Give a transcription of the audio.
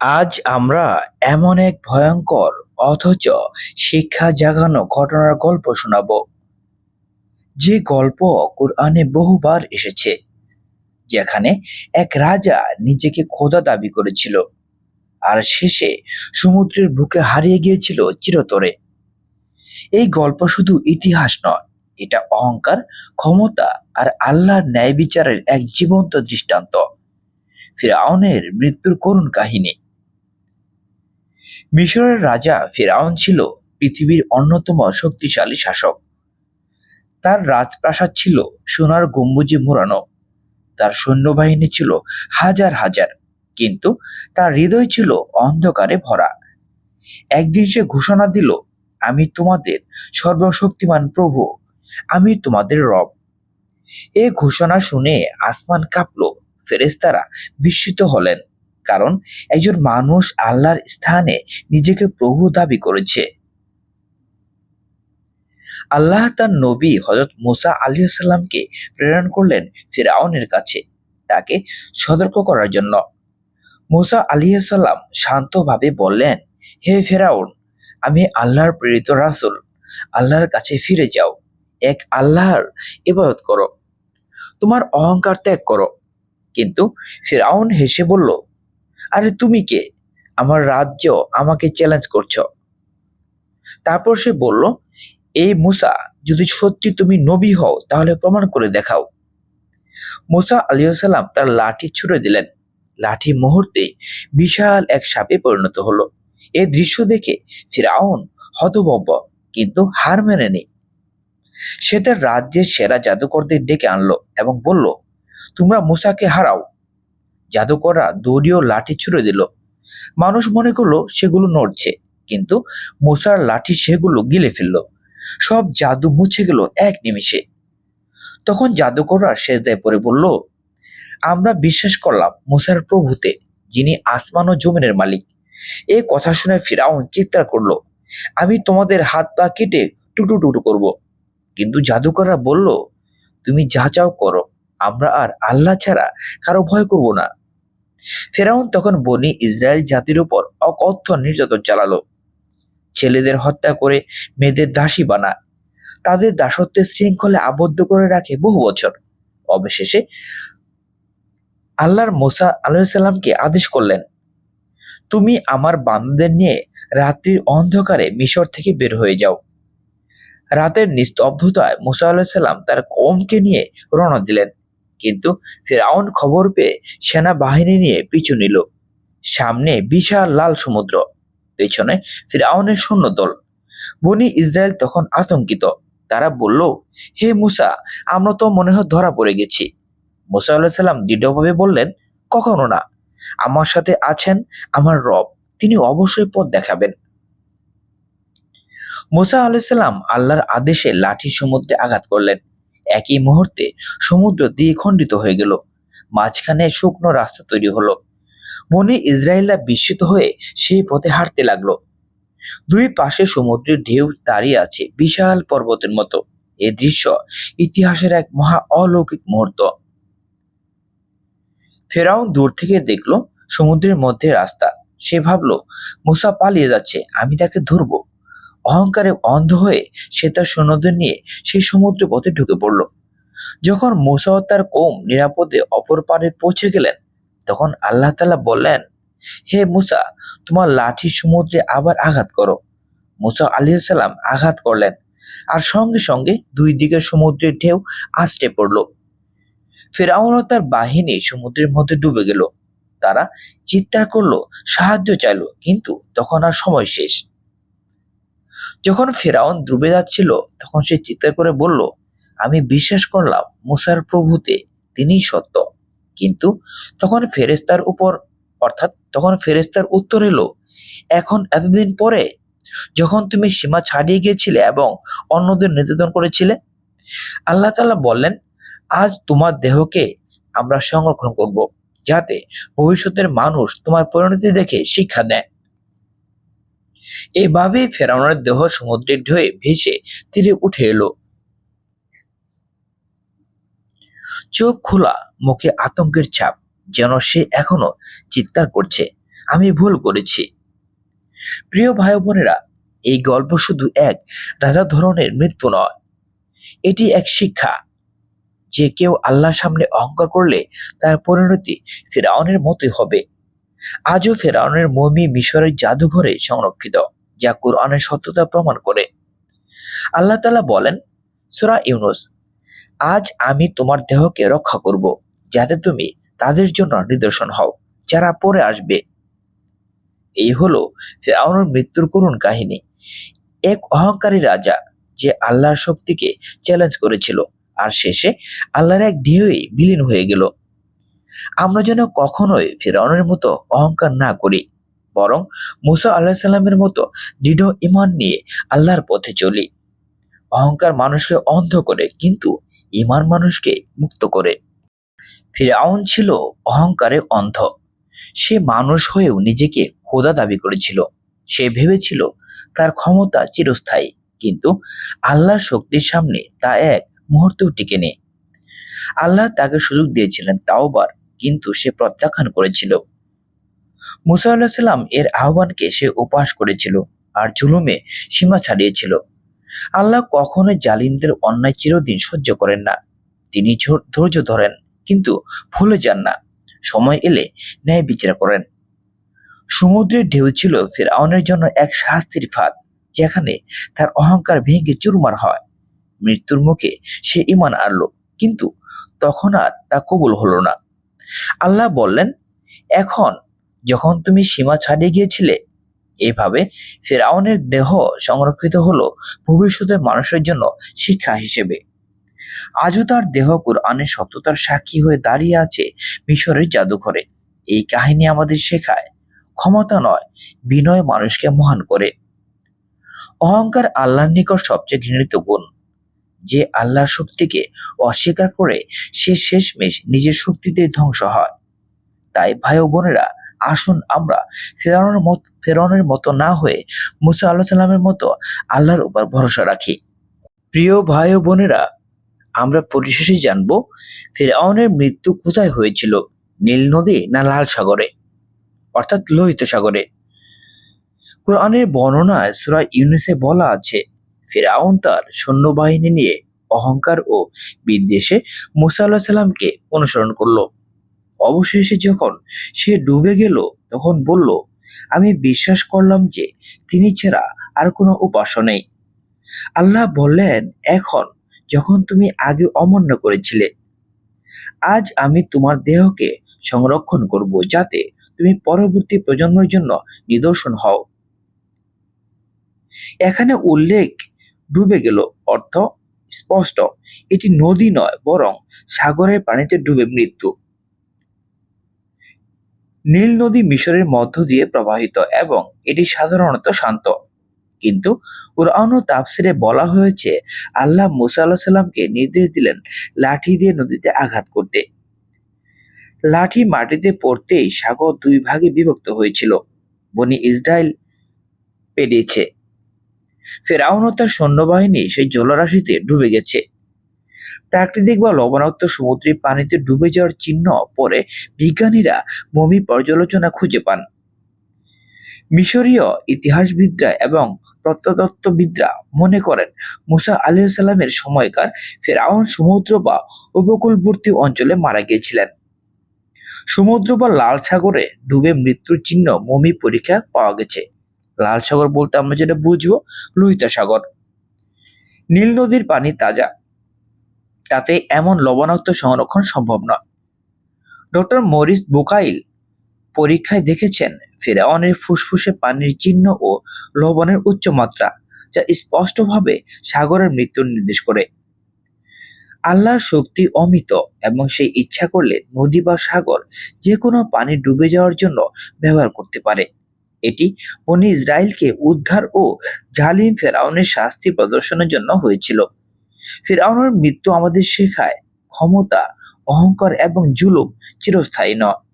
আজ আমরা এমন এক ভয়ঙ্কর, অথচ শিক্ষা জাগানো ঘটনার গল্প শোনাব। যে গল্প কোরআনে বহুবার এসেছে, যেখানে এক রাজা নিজেকে খোদা দাবি করেছিল, আর শেষে সমুদ্রের বুকে হারিয়ে গিয়েছিল চিরতরে। এই গল্প শুধু ইতিহাস নয়, এটা অহংকার, ক্ষমতা আর আল্লাহর ন্যায় বিচারের এক জীবন্ত দৃষ্টান্ত। ফিরাউনের মৃত্যুর করুণ কাহিনী। মিশরের রাজা ফিরাউন ছিল পৃথিবীর অন্যতম শক্তিশালী শাসক। তার রাজপ্রাসাদ ছিল সোনার গম্বুজে মোড়ানো। তার সৈন্যবাহিনী ছিল হাজার হাজার, কিন্তু তার হৃদয় ছিল অন্ধকারে ভরা। একদিন সে ঘোষণা দিল, আমি তোমাদের সর্বশক্তিমান প্রভু, আমি তোমাদের রব। এ ঘোষণা শুনে আসমান কাঁপল ফেরেস্তারা বিস্মিত হলেন। কারণ একজন মানুষ আল্লাহর স্থানে নিজেকে প্রভু দাবি করেছে। আল্লাহ তার নবী হজরত মোসা মুসা আলিয়াল্লামকে প্রেরণ করলেন ফিরাউনের কাছে তাকে সতর্ক করার জন্য। মোসা মুসা আলিয়াল্লাম শান্তভাবে বললেন, হে ফেরাউন, আমি আল্লাহর প্রেরিত রাসুল, আল্লাহর কাছে ফিরে যাও, এক আল্লাহর ইবাদত করো, তোমার অহংকার ত্যাগ করো। কিন্তু ফেরাউন হেসে বলল আরে তুমি কে? আমার রাজ্য আমাকে চ্যালেঞ্জ করছ। তারপর সে বলল এই মুসা, যদি সত্যি তুমি নবী হও, তাহলে প্রমাণ করে দেখাও। মুসা আলিয়াল্লাম তার লাঠি ছুড়ে দিলেন। লাঠি মুহূর্তে বিশাল এক সাপে পরিণত হলো। এ দৃশ্য দেখে ফিরাউন হতভম্ব, কিন্তু হার মেনেনি সে তার রাজ্যের সেরা জাদুকরদের ডেকে আনলো এবং বলল, তোমরা মুসাকে হারাও জাদুকররা দড়িও লাঠি ছুড়ে দিল। মানুষ মনে করল সেগুলো নড়ছে, কিন্তু মুসার লাঠি সেগুলো গিলে ফেলল। সব জাদু মুছে গেল এক নিমিষে। তখন জাদুকররা সেজদায় পড়ে বলল, আমরা বিশ্বাস করলাম মুসার প্রভুতে, যিনি আসমান ও জমিনের মালিক। এই কথা শুনে ফিরাউন চিৎকার করল, আমি তোমাদের হাত পা কেটে টুটু টুটু করব। কিন্তু জাদুকররা বলল, তুমি যা চাও করো, আমরা আর আল্লাহ ছাড়া কারও ভয় করব না। ফেরাউন তখন বনি ইসরায়েল জাতির উপর অকথ্য নির্যাতন চালালো। ছেলেদের হত্যা করে মেয়েদের দাসী বানায়। তাদের দাসত্বের শৃঙ্খলে আবদ্ধ করে রাখে বহু বছর। অবশেষে আল্লাহর মোসা আলাইসাল্লামকে আদেশ করলেন, তুমি আমার বান্দাদের নিয়ে রাত্রির অন্ধকারে মিশর থেকে বের হয়ে যাও। রাতের নিস্তব্ধতায় মুসা আলাহিসাল্লাম তার কমকে নিয়ে রওনা দিলেন। কিন্তু ফেরাউন খবর পেয়ে সেনাবাহিনী নিয়ে পিছু নিল। সামনে বিশাল লাল সমুদ্র, পেছনে সৈন্য দল বনি ইসরায়েল তখন আতঙ্কিত। তারা বলল, হে মুসা, আমরা তো মনে হয় ধরা পড়ে গেছি। মুসা আল্লাহ সাল্লাম দৃঢ়ভাবে বললেন, কখনো না। আমার সাথে আছেন আমার রব, তিনি অবশ্যই পথ দেখাবেন। মুসা আলাইসাল্লাম আল্লাহর আদেশে লাঠি সমুদ্রে আঘাত করলেন। একই মুহূর্তে সমুদ্র দিয়ে খণ্ডিত হয়ে গেল। মাঝখানে শুকনো রাস্তা তৈরি হলো। বনে ইসরায়েলরা বিস্মিত হয়ে সেই পথে হাঁটতে লাগল। দুই পাশে সমুদ্রের ঢেউ দাঁড়িয়ে আছে বিশাল পর্বতের মতো। এ দৃশ্য ইতিহাসের এক মহা অলৌকিক মুহূর্ত। ফেরাউন দূর থেকে দেখল, সমুদ্রের মধ্যে রাস্তা। সে ভাবলো, মুসা পালিয়ে যাচ্ছে, আমি তাকে ধরবো। অহংকারে অন্ধ হয়ে সে তার সৈন্যদের নিয়ে সেই সমুদ্র পথে ঢুকে পড়ল। যখন মুসা ও তার কোম নিরাপদে অপর পারে পৌঁছে গেলেন, তখন আল্লাহ তালা বললেন, হে মুসা, তোমার লাঠি সমুদ্রে আবার আঘাত করো। মুসা আলিয়াল্লাম আঘাত করলেন আর সঙ্গে সঙ্গে দুই দিকের সমুদ্রের ঢেউ আষ্টে পড়ল। ফেরাউন ও তার বাহিনী সমুদ্রের মধ্যে ডুবে গেল। তারা চিৎকার করল, সাহায্য চাইলো, কিন্তু তখন আর সময় শেষ। যখন ফেরাউন ডুবে যাচ্ছিল, তখন সে চিৎকার করে বলল, আমি বিশ্বাস করলাম মুসার প্রভুতে তিনিই সত্য। কিন্তু তখন ফেরেস্তার উপর, অর্থাৎ তখন ফেরেস্তার উত্তর এলো, এখন এতদিন পরে যখন তুমি সীমা ছাড়িয়ে গিয়েছিলে এবং অন্যদের নির্যাতন করেছিলে, আল্লাহ তাআলা বললেন, আজ তোমার দেহকে আমরা সংরক্ষণ করব, যাতে ভবিষ্যতের মানুষ তোমার পরিণতি দেখে শিক্ষা দেয় এভাবে ফেরাউনের দেহ সমুদ্রের ঢেউয়ে ভেসে তীরে উঠে এলো। চোখ খোলা, মুখে আতঙ্কের ছাপ, যেন সে এখনও চিৎকার করছে। আমি ভুল করেছি। প্রিয় ভাই বোনেরা, এই গল্প শুধু এক রাজা ধরনের মৃত্যু নয়। এটি এক শিক্ষা। যে কেউ আল্লাহর সামনে অহংকার করলে তার পরিণতি ফেরাউনের মতোই হবে। আজও ফেরাউনের মমি মিশরের জাদুঘরে সংরক্ষিত, যা কোরআনের সত্যতা প্রমাণ করে। আল্লাহ তালা বলেন, সোরা ইউনুস, আজ আমি তোমার দেহকে রক্ষা করব, যাতে তুমি তাদের জন্য নিদর্শন হও, যারা পরে আসবে। এই হলো ফেরাউনের মৃত্যুর করুণ কাহিনী। এক অহংকারী রাজা যে আল্লাহর শক্তিকে চ্যালেঞ্জ করেছিল, আর শেষে আল্লাহর এক ঢেউই বিলীন হয়ে গেল। আমরা যেন কখনোই ফেরাউনের মতো অহংকার না করি, বরং মুসা আল্লাহ সাল্লামের মতো দৃঢ় ইমান নিয়ে আল্লাহর পথে চলি। অহংকার মানুষকে অন্ধ করে, কিন্তু ইমান মানুষকে মুক্ত করে। ফিরাউন ছিল অহংকারে অন্ধ। সে মানুষ হয়েও নিজেকে খোদা দাবি করেছিল। সে ভেবেছিল তার ক্ষমতা চিরস্থায়ী, কিন্তু আল্লাহর শক্তির সামনে তা এক মুহূর্তেও টিকে নেই। আল্লাহ তাকে সুযোগ দিয়েছিলেন তাওবার কিন্তু সে প্রত্যাখ্যান করেছিল। মুসা আল্লাহ সাল্লাম এর আহ্বানকে সে উপাস করেছিল আর জুলুমে সীমা ছাড়িয়েছিল। আল্লাহ কখনোই জালিমদের অন্যায় চিরদিন সহ্য করেন না। তিনি ধৈর্য ধরেন, কিন্তু ভুলে যান না। সময় এলে ন্যায় বিচার করেন। সমুদ্রের ঢেউ ছিল ফেরাউনের জন্য এক শাস্তির ফাঁদ, যেখানে তার অহংকার ভেঙে চুরমার হয়। মৃত্যুর মুখে সে ইমান আনলো, কিন্তু তখন আর তা কবুল হলো না। আল্লাহ বললেন, এখন যখন তুমি সীমা ছাড়িয়ে গিয়েছিলে, এভাবে ফেরাউনের দেহ সংরক্ষিত হলো ভবিষ্যতের মানুষের জন্য শিক্ষা হিসেবে। আজও তার দেহ কোরআনের সত্যতার সাক্ষী হয়ে দাঁড়িয়ে আছে মিশরের জাদুঘরে। এই কাহিনী আমাদের শেখায়, ক্ষমতা নয়, বিনয় মানুষকে মহান করে। অহংকার আল্লাহর নিকট সবচেয়ে ঘৃণিত গুণ। যে আল্লাহর শক্তিকে অস্বীকার করে সে শেষমেশ নিজের শক্তিতে ধ্বংস হয়। তাই ভাই বোনেরা, আসুন আমরা ফেরানোর মত ফেরানোর মতো না হয়ে মুসা আল্লাহ সাল্লামের মতো আল্লাহর উপর ভরসা রাখি। প্রিয় ভাই বোনেরা, আমরা পরিশেষে জানব ফেরাউনের মৃত্যু কোথায় হয়েছিল? নীল নদী না লাল সাগরে? অর্থাৎ লোহিত সাগরে। কোরআনের বর্ণনায় সূরা ইউনুসে বলা আছে ফেরাউন তার সৈন্যবাহিনী নিয়ে অহংকার ও বিদ্বেষে মুসা আল্লাহ সাল্লামকে অনুসরণ করল। অবশেষে যখন সে ডুবে গেল, তখন বলল, আমি বিশ্বাস করলাম যে তিনি ছাড়া আর কোনো উপাস্য নেই। আল্লাহ বললেন, এখন যখন তুমি আগে অমান্য করেছিলে, আজ আমি তোমার দেহকে সংরক্ষণ করব যাতে তুমি পরবর্তী প্রজন্মের জন্য নিদর্শন হও। এখানে উল্লেখ ডুবে গেল। অর্থ স্পষ্ট। এটি নদী নয়, বরং সাগরের পানিতে ডুবে মৃত্যু। নীল নদী মিশরের মধ্য দিয়ে প্রবাহিত এবং এটি সাধারণত শান্ত। কিন্তু কোরআন ও তাফসিরে বলা হয়েছে, আল্লাহ মুসা আল্লাহ সাল্লামকে নির্দেশ দিলেন লাঠি দিয়ে নদীতে আঘাত করতে। লাঠি মাটিতে পড়তেই সাগর দুই ভাগে বিভক্ত হয়েছিল। বনি ইসরায়েল পেরিয়েছে। ফেরাউন ও তার সৈন্যবাহিনী সেই জলরাশিতে ডুবে গেছে। প্রাকৃতিক বা লবণাক্ত সমুদ্রের পানিতে ডুবে যাওয়ার চিহ্ন পরে বিজ্ঞানীরা মমি পর্যালোচনা খুঁজে পান। মিশরীয় ইতিহাসবিদরা এবং প্রত্নতত্ত্ববিদরা মনে করেন, মুসা আলাইসাল্লামের সময়কার ফেরাউন সমুদ্র বা উপকূলবর্তী অঞ্চলে মারা গিয়েছিলেন। সমুদ্র বা লাল সাগরে ডুবে মৃত্যুর চিহ্ন মমি পরীক্ষা পাওয়া গেছে। লাল সাগর বলতে আমরা যেটা বুঝব, লোহিত সাগর। নীল নদীর পানি তাজা, তাতে এমন লবণাক্ত সংরক্ষণ সম্ভব নয়। ডক্টর মরিস বুকাইল পরীক্ষায় দেখেছেন ফেরাওয়ানের ফুসফুসে পানির চিহ্ন ও লবণের উচ্চ মাত্রা যা স্পষ্টভাবে সাগরের মৃত্যু নির্দেশ করে। আল্লাহর শক্তি অমিত এবং সেই ইচ্ছা করলে নদী বা সাগর যে কোনো পানি ডুবে যাওয়ার জন্য ব্যবহার করতে পারে। এটি বনি ইসরায়েলকে উদ্ধার ও জালিম ফেরাউনের শাস্তি প্রদর্শনের জন্য হয়েছিল। ফেরাউনের মৃত্যু আমাদের শেখায় ক্ষমতা, অহংকার এবং জুলুম চিরস্থায়ী নয়।